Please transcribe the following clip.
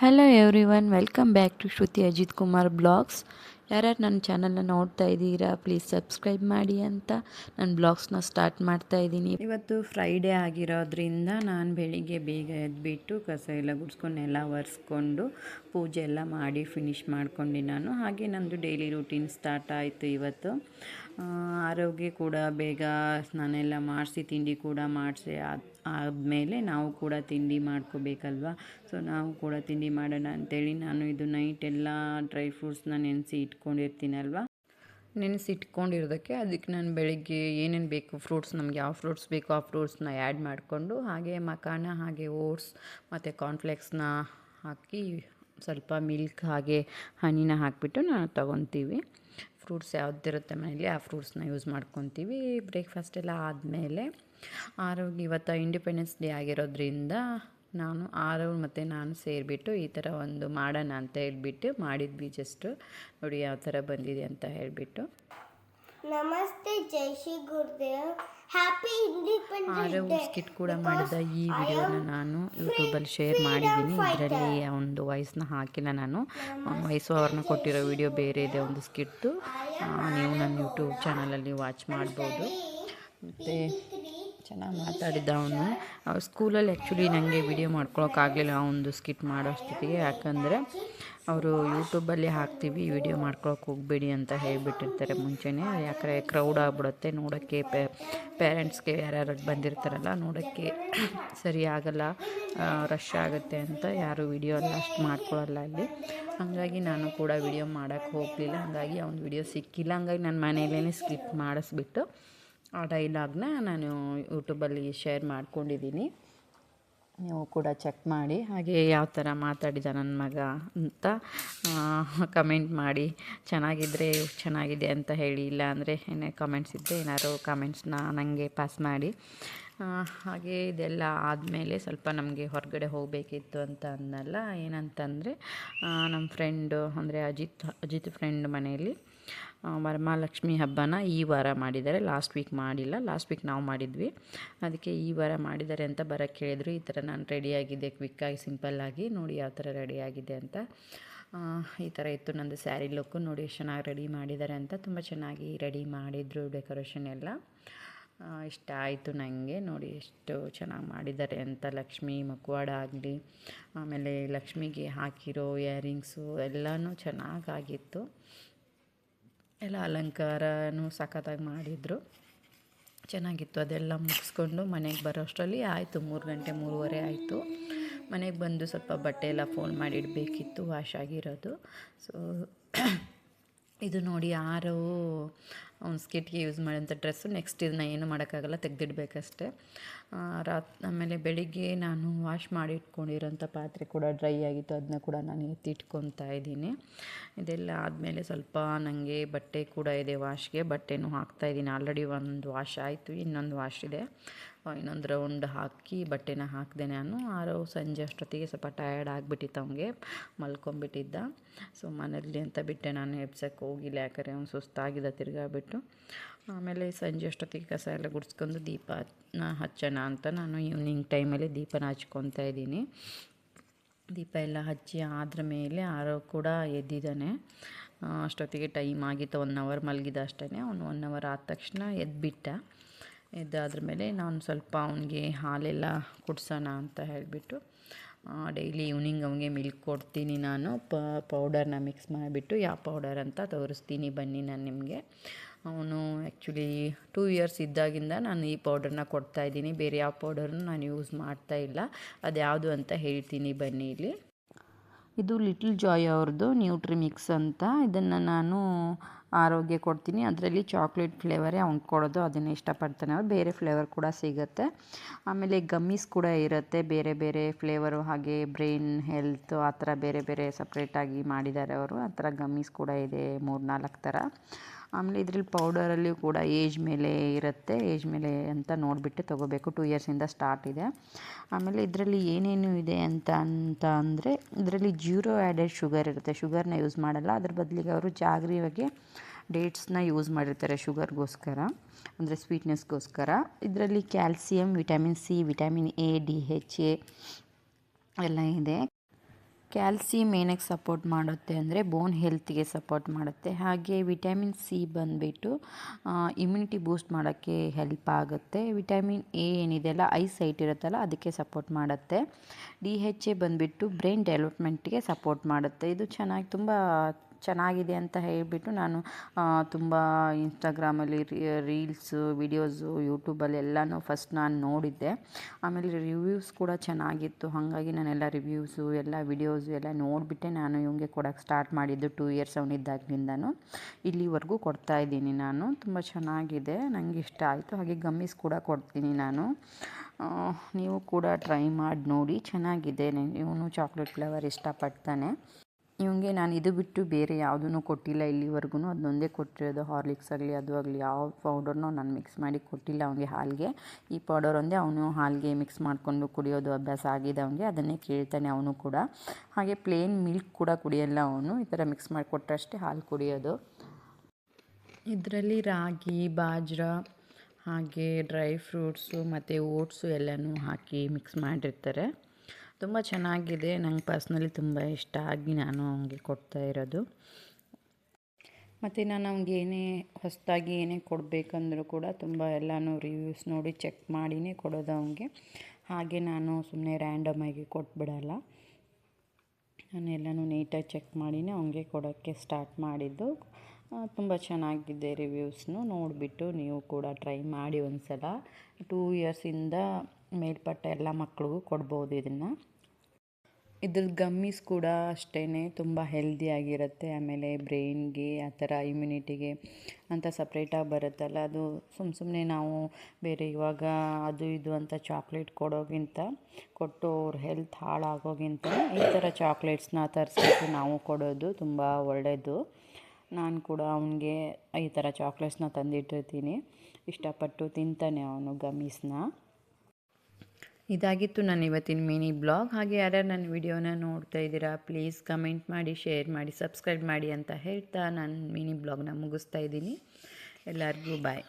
Hello everyone welcome back to Shruti Ajith Kumar vlogs ಯಾರ್ಯಾರು ನನ್ನ ಚಾನಲ್ನ ನೋಡ್ತಾ ಇದ್ದೀರಾ ಪ್ಲೀಸ್ ಸಬ್ಸ್ಕ್ರೈಬ್ ಮಾಡಿ ಅಂತ ನನ್ನ ಬ್ಲಾಗ್ಸ್ನ ಸ್ಟಾರ್ಟ್ ಮಾಡ್ತಾ ಇದ್ದೀನಿ. ಇವತ್ತು ಫ್ರೈಡೇ ಆಗಿರೋದ್ರಿಂದ ನಾನು ಬೆಳಿಗ್ಗೆ ಬೇಗ ಎದ್ಬಿಟ್ಟು ಕಸ ಎಲ್ಲ ಗುಡ್ಸ್ಕೊಂಡು ಎಲ್ಲ ಒರೆಸ್ಕೊಂಡು, ಪೂಜೆ ಎಲ್ಲ ಮಾಡಿ ಫಿನಿಶ್ ಮಾಡ್ಕೊಂಡು ನಾನು. ಹಾಗೆ ನಂದು ಡೈಲಿ ರೂಟೀನ್ ಸ್ಟಾರ್ಟ್ ಆಯಿತು ಇವತ್ತು. ಆರೋಗ್ಯ ಕೂಡ ಬೇಗ ಸ್ನಾನ ಎಲ್ಲ ಮಾಡಿಸಿ, ತಿಂಡಿ ಕೂಡ ಮಾಡಿಸಿ ಆದಮೇಲೆ ನಾವು ಕೂಡ ತಿಂಡಿ ಮಾಡ್ಕೋಬೇಕಲ್ವ? ಸೊ ನಾವು ಕೂಡ ತಿಂಡಿ ಮಾಡೋಣ ಅಂತೇಳಿ ನಾನು ಇದು ನೈಟ್ ಎಲ್ಲ ಡ್ರೈ ಫ್ರೂಟ್ಸ್ನ ನೆನೆಸಿ ಇಟ್ಕೊಂಡಿರ್ತೀನಲ್ವ? ನೆನೆಸಿ ಇಟ್ಕೊಂಡಿರೋದಕ್ಕೆ ಅದಕ್ಕೆ ನಾನು ಬೆಳಿಗ್ಗೆ ಏನೇನು ಬೇಕು ಫ್ರೂಟ್ಸ್ ನಮ್ಗೆ ಯಾವ ಫ್ರೂಟ್ಸ್ ಬೇಕೋ ಆ ಫ್ರೂಟ್ಸ್ನ ಆ್ಯಡ್ ಮಾಡಿಕೊಂಡು ಹಾಗೆ ಮಖಾನ ಹಾಗೆ ಓಟ್ಸ್ ಮತ್ತು ಕಾರ್ನ್ಫ್ಲೆಕ್ಸ್ನ ಹಾಕಿ ಸ್ವಲ್ಪ ಮಿಲ್ಕ್ ಹಾಗೆ ಹನಿನ ಹಾಕಿಬಿಟ್ಟು ನಾವು ತೊಗೊತೀವಿ ಫ್ರೂಟ್ಸ್ ಯಾವ್ದಿರುತ್ತೆ ಮನೇಲಿ ಆ ಫ್ರೂಟ್ಸ್ನ ಯೂಸ್ ಮಾಡ್ಕೊತೀವಿ. ಬ್ರೇಕ್ಫಾಸ್ಟ್ ಎಲ್ಲ ಆದಮೇಲೆ ಆರೋಗ್ಯ ಇವತ್ತು ಇಂಡಿಪೆಂಡೆನ್ಸ್ ಡೇ ಆಗಿರೋದ್ರಿಂದ ನಾನು ಆರವ್ ಮತ್ತು ನಾನು ಸೇರಿಬಿಟ್ಟು ಈ ಥರ ಒಂದು ಮಾಡೋಣ ಅಂತ ಹೇಳಿಬಿಟ್ಟು ಮಾಡಿದ್ವಿ ಜಸ್ಟು ನೋಡಿ ಯಾವ ಥರ ಬಂದಿದೆ ಅಂತ ಹೇಳಿಬಿಟ್ಟು. ನಮಸ್ತೆ, ಜೈ Shri Gurudev. Happy independence Aarav skit ಕೂಡ ಮಾಡಿದ ಈ ವಿಡಿಯೋನ ನಾನು ಯೂಟ್ಯೂಬಲ್ಲಿ ಶೇರ್ ಮಾಡಿದ್ದೀನಿ. ಇದರಲ್ಲಿ ಒಂದು ವಾಯ್ಸ್ನ ಹಾಕಿಲ್ಲ ನಾನು. ವಾಯ್ಸ್ ಅವ್ರನ್ನ ಕೊಟ್ಟಿರೋ ವಿಡಿಯೋ ಬೇರೆ ಇದೆ ಒಂದು ಸ್ಕಿಟ್ಟು. ನೀವು ನನ್ನ ಯೂಟ್ಯೂಬ್ ಚಾನಲಲ್ಲಿ ವಾಚ್ ಮಾಡ್ಬೋದು. ಮತ್ತು ಚೆನ್ನಾಗಿ ಮಾತಾಡಿದ್ದ ಅವನು. ಸ್ಕೂಲಲ್ಲಿ ಆ್ಯಕ್ಚುಲಿ ನನಗೆ ವಿಡಿಯೋ ಮಾಡ್ಕೊಳೋಕ್ಕಾಗಲಿಲ್ಲ ಒಂದು ಸ್ಕಿಟ್ ಮಾಡೋ ಅಷ್ಟೊತ್ತಿಗೆ ಯಾಕಂದರೆ ಅವರು ಯೂಟ್ಯೂಬಲ್ಲಿ ಹಾಕ್ತೀವಿ, ವಿಡಿಯೋ ಮಾಡ್ಕೊಳಕ್ಕೆ ಹೋಗಬೇಡಿ ಅಂತ ಹೇಳಿಬಿಟ್ಟಿರ್ತಾರೆ ಮುಂಚೆನೇ. ಯಾಕಂದರೆ ಕ್ರೌಡ್ ಆಗ್ಬಿಡುತ್ತೆ. ನೋಡೋಕ್ಕೆ ಪೇರೆಂಟ್ಸ್ಗೆ ಯಾರ್ಯಾರು ಬಂದಿರ್ತಾರಲ್ಲ, ನೋಡೋಕ್ಕೆ ಸರಿ ಆಗಲ್ಲ ರಶ್ ಆಗುತ್ತೆ ಅಂತ ಯಾರು ವಿಡಿಯೋ ಅಷ್ಟು ಮಾಡ್ಕೊಳ್ಳಲ್ಲ ಅಲ್ಲಿ. ಹಾಗಾಗಿ ನಾನು ಕೂಡ ವಿಡಿಯೋ ಮಾಡೋಕ್ಕೆ ಹೋಗಲಿಲ್ಲ. ಹಾಗಾಗಿ ಅವ್ನ ವಿಡಿಯೋ ಸಿಕ್ಕಿಲ್ಲ. ಹಂಗಾಗಿ ನನ್ನ ಮನೆಯಲ್ಲೇ ಸ್ಕಿಪ್ ಮಾಡಿಸ್ಬಿಟ್ಟು ಆ ಡೈಲಾಗ್ನ ನಾನು ಯೂಟ್ಯೂಬಲ್ಲಿ ಶೇರ್ ಮಾಡ್ಕೊಂಡಿದ್ದೀನಿ ನೀವು ಕೂಡ ಚೆಕ್ ಮಾಡಿ. ಹಾಗೆ ಯಾವ ಥರ ಮಾತಾಡಿದ ನನ್ನ ಮಗ ಅಂತ ಕಮೆಂಟ್ ಮಾಡಿ. ಚೆನ್ನಾಗಿದ್ದರೆ ಚೆನ್ನಾಗಿದೆ ಅಂತ ಹೇಳಿ, ಇಲ್ಲ ಅಂದರೆ ಏನೇ ಕಮೆಂಟ್ಸ್ ಇದ್ದರೆ ಏನಾದ್ರು ಕಮೆಂಟ್ಸ್ನ ನನಗೆ ಪಾಸ್ ಮಾಡಿ. ಹಾಗೆ ಇದೆಲ್ಲ ಆದಮೇಲೆ ಸ್ವಲ್ಪ ನಮಗೆ ಹೊರಗಡೆ ಹೋಗಬೇಕಿತ್ತು ಅಂತ ಅಂದಲ್ಲ ಏನಂತಂದರೆ ನಮ್ಮ ಫ್ರೆಂಡು ಅಂದರೆ ಅಜಿತ್ ಅಜಿತ್ ಫ್ರೆಂಡ್ ಮನೆಯಲ್ಲಿ ವರಮಹಾಲಕ್ಷ್ಮಿ ಹಬ್ಬನ ಈ ವಾರ ಮಾಡಿದ್ದಾರೆ. ಲಾಸ್ಟ್ ವೀಕ್ ಮಾಡಿಲ್ಲ. ಲಾಸ್ಟ್ ವೀಕ್ ನಾವು ಮಾಡಿದ್ವಿ. ಅದಕ್ಕೆ ಈ ವಾರ ಮಾಡಿದ್ದಾರೆ ಅಂತ ಬರೋಕ್ಕೆ ಹೇಳಿದ್ರು. ಈ ಥರ ನಾನು ರೆಡಿಯಾಗಿದ್ದೆ ಕ್ವಿಕ್ಕಾಗಿ ಸಿಂಪಲ್ಲಾಗಿ ನೋಡಿ ಯಾವ ಥರ ರೆಡಿಯಾಗಿದೆ ಅಂತ. ಈ ಥರ ಇತ್ತು ನಂದು ಸ್ಯಾರಿ ಲುಕ್ಕು ನೋಡಿ ಎಷ್ಟು ಚೆನ್ನಾಗಿ ರೆಡಿ ಮಾಡಿದ್ದಾರೆ ಅಂತ. ತುಂಬ ಚೆನ್ನಾಗಿ ರೆಡಿ ಮಾಡಿದರು ಡೆಕೋರೇಷನ್ ಎಲ್ಲ. ಇಷ್ಟ ಆಯಿತು ನನಗೆ ನೋಡಿ ಎಷ್ಟು ಚೆನ್ನಾಗಿ ಮಾಡಿದ್ದಾರೆ ಅಂತ. ಲಕ್ಷ್ಮಿ ಮಕ್ವಾಡ ಆಗಲಿ, ಆಮೇಲೆ ಲಕ್ಷ್ಮಿಗೆ ಹಾಕಿರೋ ಇಯರಿಂಗ್ಸು ಎಲ್ಲನೂ ಚೆನ್ನಾಗಾಗಿತ್ತು ಎಲ್ಲ ಅಲಂಕಾರನೂ ಸಖತ್ತಾಗಿ ಮಾಡಿದರು. ಚೆನ್ನಾಗಿತ್ತು ಅದೆಲ್ಲ ಮುಗಿಸ್ಕೊಂಡು ಮನೆಗೆ ಬರೋ ಅಷ್ಟರಲ್ಲಿ ಆಯಿತು, ಮೂರು ಗಂಟೆ, ಮೂರುವರೆ ಆಯಿತು. ಮನೆಗೆ ಬಂದು ಸ್ವಲ್ಪ ಬಟ್ಟೆ ಎಲ್ಲ ಫೋನ್ ಮಾಡಿ ಇಡಬೇಕಿತ್ತು ವಾಶ್ ಆಗಿರೋದು. ಸೊ ಇದು ನೋಡಿ ಯಾರು ಅವ್ನು ಸ್ಕಿಟ್ಗೆ ಯೂಸ್ ಮಾಡಿದಂಥ ಡ್ರೆಸ್ಸು. ನೆಕ್ಸ್ಟ್ ಇದನ್ನ ಏನು ಮಾಡೋಕ್ಕಾಗಲ್ಲ, ತೆಗೆದಿಡ್ಬೇಕಷ್ಟೆ. ರಾತ್, ಆಮೇಲೆ ಬೆಳಿಗ್ಗೆ ನಾನು ವಾಶ್ ಮಾಡಿ ಇಟ್ಕೊಂಡಿರೋಂಥ ಪಾತ್ರೆ ಕೂಡ ಡ್ರೈ ಆಗಿತ್ತು. ಅದನ್ನ ಕೂಡ ನಾನು ಎತ್ತಿಟ್ಕೊತಾ ಇದ್ದೀನಿ. ಇದೆಲ್ಲ ಆದಮೇಲೆ ಸ್ವಲ್ಪ ನನಗೆ ಬಟ್ಟೆ ಕೂಡ ಇದೆ ವಾಶ್ಗೆ. ಬಟ್ಟೆನೂ ಹಾಕ್ತಾಯಿದ್ದೀನಿ ಆಲ್ರೆಡಿ ಒಂದು ವಾಶ್ ಆಯಿತು. ಇನ್ನೊಂದು ವಾಶ್ ಇದೆ. ಇನ್ನೊಂದು ರೌಂಡ್ ಹಾಕಿ ಬಟ್ಟೆನ ಹಾಕಿದೆ ನಾನು. ಆರೋ ಸಂಜೆ ಅಷ್ಟೊತ್ತಿಗೆ ಸ್ವಲ್ಪ ಟಯರ್ಡ್ ಆಗಿಬಿಟ್ಟಿತ್ತು ಅವನಿಗೆ. ಮಲ್ಕೊಂಬಿಟ್ಟಿದ್ದ ಸೊ ಮನೇಲಿ ಅಂತ ಬಿಟ್ಟೆ ನಾನು ಎಬ್ಸಕ್ಕೆ ಹೋಗಿಲ್ಲ ಯಾಕಂದರೆ ಅವ್ನು ಸುಸ್ತಾಗಿದ್ದ ತಿರ್ಗಾಬಿಟ್ಟು ಆಮೇಲೆ ಸಂಜೆ ಅಷ್ಟೊತ್ತಿಗೆ ಕಸ ಎಲ್ಲ ಗುಡಿಸ್ಕೊಂಡು ದೀಪ ಹಚ್ಚೋಣ ಅಂತ ನಾನು ಈವ್ನಿಂಗ್ ಟೈಮಲ್ಲಿ ದೀಪನ ಹಚ್ಕೊತಾ ಇದ್ದೀನಿ. ದೀಪ ಎಲ್ಲ ಹಚ್ಚಿ ಆದ್ರ ಮೇಲೆ ಆರೋ ಕೂಡ ಎದ್ದಿದ್ದಾನೆ. ಅಷ್ಟೊತ್ತಿಗೆ ಟೈಮ್ ಆಗಿತ್ತು ಒನ್ ಅವರ್ ಮಲಗಿದ ಅಷ್ಟೇ ಅವನು ಒನ್ ಅವರ್ ಆದ ತಕ್ಷಣ ಎದ್ಬಿಟ್ಟ. ಎದ್ದಾದ್ರ ಮೇಲೆ ನಾನು ಸ್ವಲ್ಪ ಅವನಿಗೆ ಹಾಲೆಲ್ಲ ಕುಡ್ಸೋಣ ಅಂತ ಹೇಳಿಬಿಟ್ಟು ಡೈಲಿ ಈವ್ನಿಂಗ್ ಅವನಿಗೆ ಮಿಲ್ಕ್ ಕೊಡ್ತೀನಿ ನಾನು. ಪ ಪೌಡರ್ನ ಮಿಕ್ಸ್ ಮಾಡಿಬಿಟ್ಟು ಯಾವ ಪೌಡರ್ ಅಂತ ತೋರಿಸ್ತೀನಿ ಬನ್ನಿ ನಾನು ನಿಮಗೆ. ಅವನು ಆ್ಯಕ್ಚುಲಿ ಟೂ ಇಯರ್ಸ್ ಇದ್ದಾಗಿಂದ ನಾನು ಈ ಪೌಡರ್ನ ಕೊಡ್ತಾಯಿದ್ದೀನಿ ಬೇರೆ ಯಾವ ಪೌಡರ್ನು ನಾನು ಯೂಸ್ ಮಾಡ್ತಾ ಇಲ್ಲ. ಅದು ಯಾವುದು ಅಂತ ಹೇಳ್ತೀನಿ ಬನ್ನಿ ಇಲ್ಲಿ. ಇದು ಲಿಟಲ್ ಜಾಯ್ ಅವ್ರದ್ದು ನ್ಯೂಟ್ರಿ ಮಿಕ್ಸ್ ಅಂತ. ಇದನ್ನು ನಾನು ಆರೋಗ್ಯ ಕೊಡ್ತೀನಿ. ಅದರಲ್ಲಿ ಚಾಕ್ಲೇಟ್ ಫ್ಲೇವರೇ ಅವ್ನು ಕೊಡೋದು, ಅದನ್ನು ಇಷ್ಟಪಡ್ತಾನೆ. ಅವ್ರು ಬೇರೆ ಫ್ಲೇವರ್ ಕೂಡ ಸಿಗುತ್ತೆ. ಆಮೇಲೆ ಗಮ್ಮೀಸ್ ಕೂಡ ಇರುತ್ತೆ. ಬೇರೆ ಬೇರೆ ಫ್ಲೇವರು ಹಾಗೆ ಬ್ರೈನ್ ಹೆಲ್ತ್ ಆ ಥರ ಬೇರೆ ಬೇರೆ ಸಪ್ರೇಟಾಗಿ ಮಾಡಿದ್ದಾರೆ ಅವರು. ಆ ಥರ ಗಮ್ಮೀಸ್ ಕೂಡ ಇದೆ ಮೂರು ನಾಲ್ಕು ಥರ. ಆಮೇಲೆ ಇದ್ರಲ್ಲಿ ಪೌಡರಲ್ಲಿ ಕೂಡ ಏಜ್ ಮೇಲೆ ಇರುತ್ತೆ ಏಜ್ ಮೇಲೆ ಅಂತ ನೋಡಿಬಿಟ್ಟು ತೊಗೋಬೇಕು. ಟೂ ಇಯರ್ಸಿಂದ ಸ್ಟಾರ್ಟ್ ಇದೆ. ಆಮೇಲೆ ಇದರಲ್ಲಿ ಏನೇನು ಇದೆ ಅಂತ ಅಂತ ಅಂದರೆ ಇದರಲ್ಲಿ ಜೀರೋ ಆ್ಯಡೆಡ್ ಶುಗರ್ ಇರುತ್ತೆ. ಶುಗರ್ನ ಯೂಸ್ ಮಾಡಲ್ಲ. ಅದ್ರ ಬದಲಿಗೆ ಅವರು ಜಾಗ್ರಿಯಾಗಿ ಡೇಟ್ಸ್ನ ಯೂಸ್ ಮಾಡಿರ್ತಾರೆ ಶುಗರ್ಗೋಸ್ಕರ ಅಂದರೆ ಸ್ವೀಟ್ನೆಸ್ಗೋಸ್ಕರ ಇದರಲ್ಲಿ calcium vitamin C vitamin A D H A ಎಲ್ಲ ಇದೆ. ಕ್ಯಾಲ್ಸಿಯಂ ಏನಕ್ಕೆ ಸಪೋರ್ಟ್ ಮಾಡುತ್ತೆ ಅಂದರೆ ಬೋನ್ ಹೆಲ್ತ್ಗೆ ಸಪೋರ್ಟ್ ಮಾಡುತ್ತೆ. ಹಾಗೆ ವಿಟಮಿನ್ ಸಿ ಬಂದುಬಿಟ್ಟು ಇಮ್ಯುನಿಟಿ ಬೂಸ್ಟ್ ಮಾಡೋಕ್ಕೆ ಹೆಲ್ಪ್ ಆಗುತ್ತೆ. ವಿಟಮಿನ್ ಎ ಏನಿದೆಯಲ್ಲ ಐ ಸೈಟ್ ಇರುತ್ತಲ್ಲ, ಅದಕ್ಕೆ ಸಪೋರ್ಟ್ ಮಾಡುತ್ತೆ. ಡಿ ಹೆಚ್ ಎ ಬಂದುಬಿಟ್ಟು ಬ್ರೈನ್ ಡೆವಲಪ್ಮೆಂಟ್ಗೆ ಸಪೋರ್ಟ್ ಮಾಡುತ್ತೆ. ಇದು ಚೆನ್ನಾಗಿ ತುಂಬ ಚೆನ್ನಾಗಿದೆ ಅಂತ ಹೇಳಿಬಿಟ್ಟು ನಾನು ತುಂಬ ಇನ್ಸ್ಟಾಗ್ರಾಮಲ್ಲಿ ರೀಲ್ಸು ವಿಡಿಯೋಸು ಯೂಟ್ಯೂಬಲ್ಲಿ ಎಲ್ಲನೂ ಫಸ್ಟ್ ನಾನು ನೋಡಿದ್ದೆ. ಆಮೇಲೆ ರಿವ್ಯೂಸ್ ಕೂಡ ಚೆನ್ನಾಗಿತ್ತು. ಹಾಗಾಗಿ ನಾನೆಲ್ಲ ರಿವ್ಯೂಸು ಎಲ್ಲ ವಿಡಿಯೋಸು ಎಲ್ಲ ನೋಡಿಬಿಟ್ಟೆ. ನಾನು ಇವಂಗೆ ಕೊಡೋಕ್ಕೆ ಸ್ಟಾರ್ಟ್ ಮಾಡಿದ್ದು ಟೂ ಇಯರ್ಸ್ ಅವನಿದ್ದಾಗಲಿಂದನೂ ಇಲ್ಲಿವರೆಗೂ ಕೊಡ್ತಾ ಇದ್ದೀನಿ ನಾನು. ತುಂಬ ಚೆನ್ನಾಗಿದೆ. ನನಗೆ ಇಷ್ಟ ಆಯಿತು. ಹಾಗೆ ಗಮ್ಮೀಸ್ ಕೂಡ ಕೊಡ್ತೀನಿ ನಾನು. ನೀವು ಕೂಡ ಟ್ರೈ ಮಾಡಿ ನೋಡಿ. ಚೆನ್ನಾಗಿದೆ. ಇವನು ಚಾಕ್ಲೇಟ್ ಫ್ಲೇವರ್ ಇಷ್ಟಪಡ್ತಾನೆ. ಇವನಿಗೆ ನಾನು ಇದು ಬಿಟ್ಟು ಬೇರೆ ಯಾವುದೂ ಕೊಟ್ಟಿಲ್ಲ ಇಲ್ಲಿವರೆಗೂ ಅದನ್ನೊಂದೇ ಕೊಟ್ಟಿರೋದು ಹಾರ್ಲಿಕ್ಸ್ ಆಗಲಿ, ಅದು ಆಗಲಿ, ಯಾವ ಪೌಡರ್ನೂ ನಾನು ಮಿಕ್ಸ್ ಮಾಡಿ ಕೊಟ್ಟಿಲ್ಲ ಅವನಿಗೆ ಹಾಲಿಗೆ. ಈ ಪೌಡರ್ ಒಂದೇ ಅವನು ಹಾಲಿಗೆ ಮಿಕ್ಸ್ ಮಾಡಿಕೊಂಡು ಕುಡಿಯೋದು ಅಭ್ಯಾಸ ಆಗಿದೆ ಅವನಿಗೆ, ಅದನ್ನೇ ಕೇಳ್ತಾನೆ ಅವನು ಕೂಡ. ಹಾಗೆ ಪ್ಲೇನ್ ಮಿಲ್ಕ್ ಕೂಡ ಕುಡಿಯಲ್ಲ ಅವನು, ಈ ಥರ ಮಿಕ್ಸ್ ಮಾಡಿ ಕೊಟ್ಟರಷ್ಟೇ ಹಾಲು ಕುಡಿಯೋದು. ಇದರಲ್ಲಿ ರಾಗಿ, ಬಾಜ್ರ, ಹಾಗೆ ಡ್ರೈ ಫ್ರೂಟ್ಸು ಮತ್ತು ಓಟ್ಸು ಎಲ್ಲನೂ ಹಾಕಿ ಮಿಕ್ಸ್ ಮಾಡಿರ್ತಾರೆ. ತುಂಬ ಚೆನ್ನಾಗಿದೆ. ನಂಗೆ ಪರ್ಸ್ನಲಿ ತುಂಬ ಇಷ್ಟ ಆಗಿ ನಾನು ಅವನಿಗೆ ಕೊಡ್ತಾ ಇರೋದು. ಮತ್ತು ನಾನು ಅವ್ನಿಗೆ ಏನೇ ಹೊಸದಾಗಿ ಏನೇ ಕೊಡಬೇಕಂದ್ರೂ ಕೂಡ ತುಂಬ ಎಲ್ಲನೂ ರಿವ್ಯೂಸ್ ನೋಡಿ ಚೆಕ್ ಮಾಡಿನೇ ಕೊಡೋದು ಅವನಿಗೆ. ಹಾಗೆ ನಾನು ಸುಮ್ಮನೆ ರ್ಯಾಂಡಮ್ ಆಗಿ ಕೊಟ್ಬಿಡಲ್ಲ. ನಾನು ಎಲ್ಲನೂ ನೀಟಾಗಿ ಚೆಕ್ ಮಾಡಿನೇ ಅವನಿಗೆ ಕೊಡೋಕ್ಕೆ ಸ್ಟಾರ್ಟ್ ಮಾಡಿದ್ದು. ತುಂಬ ಚೆನ್ನಾಗಿದೆ ರಿವ್ಯೂಸ್ನು ನೋಡಿಬಿಟ್ಟು ನೀವು ಕೂಡ ಟ್ರೈ ಮಾಡಿ ಒಂದು ಸಲ ಟೂ ಇಯರ್ಸಿಂದ ಮೇಲ್ಪಟ್ಟ ಎಲ್ಲ ಮಕ್ಳಿಗೂ ಕೊಡ್ಬೋದು ಇದನ್ನು. ಇದ್ರದ್ದು ಗಮ್ಮೀಸ್ ಕೂಡ ಅಷ್ಟೇ ತುಂಬ ಹೆಲ್ದಿಯಾಗಿರುತ್ತೆ ಆಮೇಲೆ ಬ್ರೈನ್ಗೆ ಆ ಥರ ಇಮ್ಯುನಿಟಿಗೆ ಅಂತ ಸಪ್ರೇಟಾಗಿ ಬರುತ್ತಲ್ಲ, ಅದು ಸುಮ್ಮ ಸುಮ್ಮನೆ ನಾವು ಬೇರೆ ಇವಾಗ ಅದು ಇದು ಅಂತ ಚಾಕ್ಲೇಟ್ ಕೊಡೋಗಿಂತ, ಕೊಟ್ಟು ಅವ್ರ ಹೆಲ್ತ್ ಹಾಳಾಗೋಗಿಂತ ಈ ಥರ ಚಾಕ್ಲೇಟ್ಸ್ನ ತರಿಸ್ಬಿಟ್ಟು ನಾವು ಕೊಡೋದು ತುಂಬ ಒಳ್ಳೆಯದು ನಾನು ಕೂಡ ಅವನಿಗೆ ಈ ಥರ ಚಾಕ್ಲೇಟ್ಸ್ನ ತಂದಿಟ್ಟಿರ್ತೀನಿ. ಇಷ್ಟಪಟ್ಟು ತಿಂತಾನೆ ಅವನು ಗಮ್ಮೀಸ್ನ ಇದಾಗಿತ್ತು ನನ್ನ ಇವತ್ತಿನ ಮಿನಿ ಬ್ಲಾಗ್. ಹಾಗೆ ಯಾರ್ಯಾರು ನನ್ನ ವಿಡಿಯೋನ ನೋಡ್ತಾ ಇದ್ದೀರಾ ಪ್ಲೀಸ್ ಕಮೆಂಟ್ ಮಾಡಿ ಶೇರ್ ಮಾಡಿ ಸಬ್ಸ್ಕ್ರೈಬ್ ಮಾಡಿ ಅಂತ ಹೇಳ್ತಾ ನಾನು ಮಿನಿ ಬ್ಲಾಗ್ನ ಮುಗಿಸ್ತಾ ಇದ್ದೀನಿ. ಎಲ್ಲರಿಗೂ ಬಾಯ್